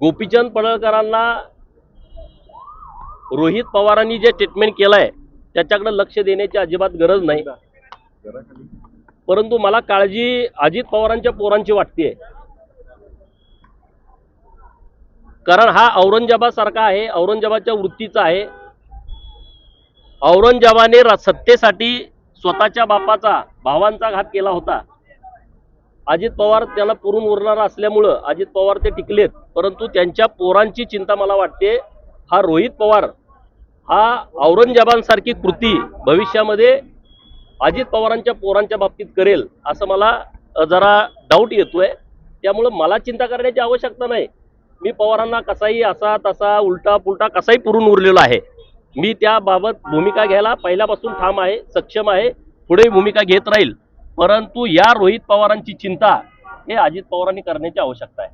गोपीचंद पडळकरांना रोहित पवारांनी जे ट्रीटमेंट केलंय त्याच्याकडे लक्ष देण्याची अजिबात गरज नाही. परंतु मला काळजी अजित पवारांच्या पोरांची वाटते कारण हा औरंगजेबासारखा आहे औरंगजेबाच्या वृत्तीचा आहे. औरंगजेबाने सत्तेसाठी स्वतःच्या बापाचा भावांचा घात केला होता. अजित पवार त्याला पुरून उरणारा असल्यामुळं अजित पवार ते टिकलेत परंतु त्यांच्या पोरांची चिंता मला वाटते हा रोहित पवार हा औरंगजेबांसारखी कृती भविष्यामध्ये अजित पवारांच्या पोरांच्या बाबतीत करेल असं मला जरा डाऊट येतोय. त्यामुळं मला चिंता करण्याची आवश्यकता नाही. मी पवारांना कसाही असा तसा उलटा पुलटा कसाही पुरून उरलेला आहे. मी त्याबाबत भूमिका घ्यायला पहिल्यापासून ठाम आहे सक्षम आहे पुढे भूमिका घेत राहील. परंतु या रोहित पवारांची चिंता हे अजित पवारांनी करण्याची आवश्यकता आहे.